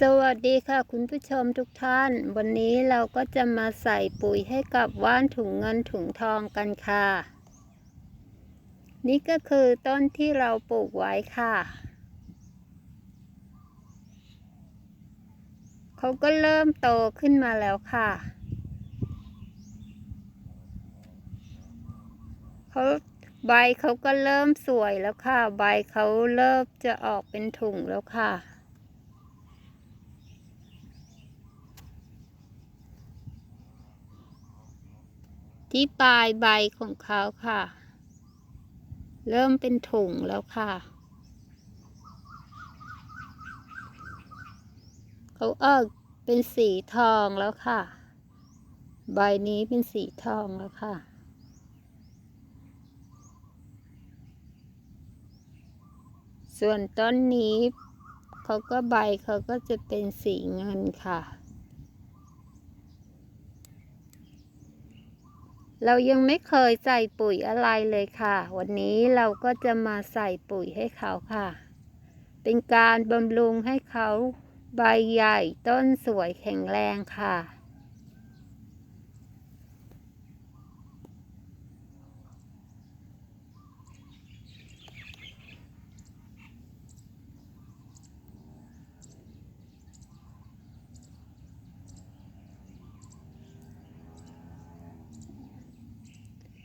สวัสดีค่ะคุณผู้ชมทุกท่าน วันนี้เราก็จะมาใส่ปุ๋ยให้กับว่านถุงเงินถุงทองกันค่ะ นี่ก็คือต้นที่เราปลูกไว้ค่ะเขาก็เริ่มโตขึ้นมาแล้วค่ะเขาใบเขาก็เริ่มสวยแล้วค่ะ ใบเขาเริ่มจะออกเป็นถุงแล้วค่ะ ที่ปลายใบของเขาค่ะ เริ่มเป็นถุงแล้วค่ะ เขาออกเป็นสีทองแล้วค่ะ ใบนี้เป็นสีทองแล้วค่ะส่วนต้นนี้เขาก็ใบเขาก็จะเป็นสีเงินค่ะ เรายังไม่เคยใส่ปุ๋ยอะไรเลยค่ะ วันนี้เราก็จะมาใส่ปุ๋ยให้เขาค่ะ เป็นการบำรุงให้เขาใบใหญ่ต้นสวยแข็งแรงค่ะ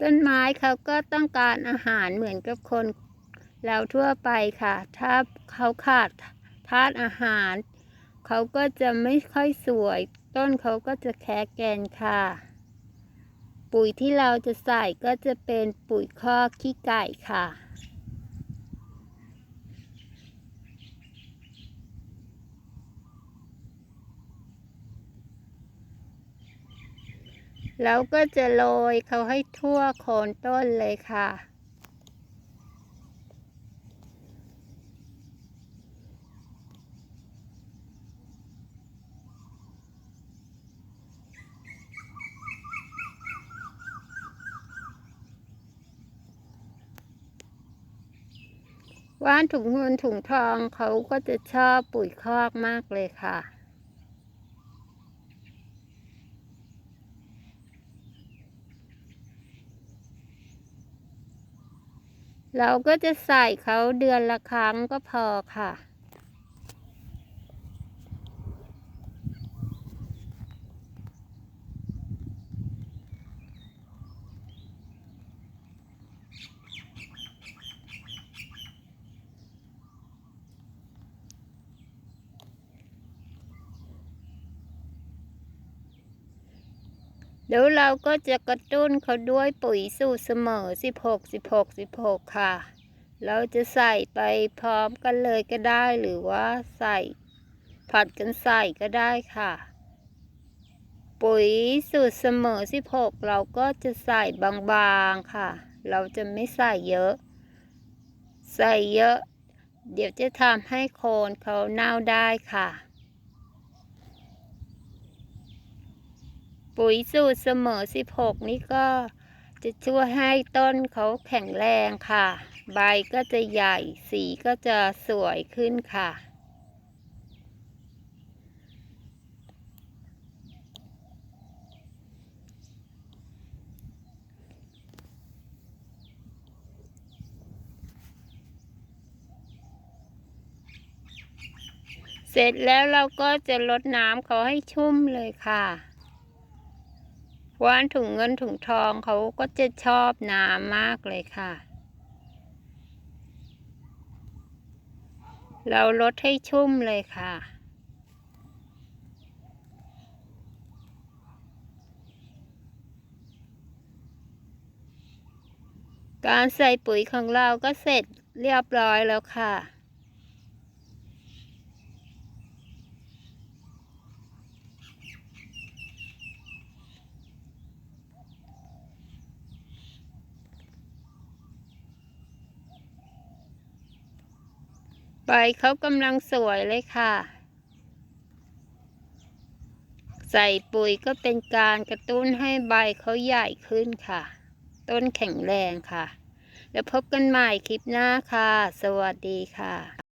ต้นไม้เขาก็ต้องการอาหารเหมือนกับคนเราทั่วไปค่ะ ถ้าเขาขาดธาตุอาหาร เขาก็จะไม่ค่อยสวย ต้นเขาก็จะแคแกนค่ะ ปุ๋ยที่เราจะใส่ก็จะเป็นปุ๋ยคอกขี้ไก่ค่ะ แล้วก็จะโรยเขาให้ทั่วโคนต้นเลยค่ะ ว่านถุงเงินถุงทองเขาก็จะชอบปุ๋ยคอกมากเลยค่ะ เราก็จะใส่เขาเดือนละครั้งก็พอค่ะ เดี๋ยวเราก็จะกระตุ้นเขาด้วยปุ๋ยสูตรเสมอ 16 16 16 ค่ะ เราจะใส่ไปพร้อมกันเลยก็ได้หรือว่าใส่ผัดกันใส่ก็ได้ค่ะ ปุ๋ยสูตรเสมอ 16 เราก็จะใส่บางๆค่ะ เราจะไม่ใส่เยอะ ใส่เยอะ เดี๋ยวจะทำให้โคนเขาเน่าได้ค่ะ ปุ๋ยสูตรเสมอ 16 นี่ก็จะช่วยให้ต้นเขาแข็งแรงค่ะ ใบก็จะใหญ่สีก็จะสวยขึ้นค่ะ เสร็จแล้วเราก็จะลดน้ำเขาให้ชุ่มเลยค่ะ ว่านถุงเงินถุงทองเขาก็จะชอบน้ำมากเลยค่ะ เราลดให้ชุ่มเลยค่ะ การใส่ปุ๋ยของเราก็เสร็จเรียบร้อยแล้วค่ะ ใบเขากำลังสวยเลยค่ะ ใส่ปุ๋ยก็เป็นการกระตุ้นให้ใบเขาใหญ่ขึ้นค่ะ ต้นแข็งแรงค่ะ แล้วพบกันใหม่คลิปหน้าค่ะ สวัสดีค่ะ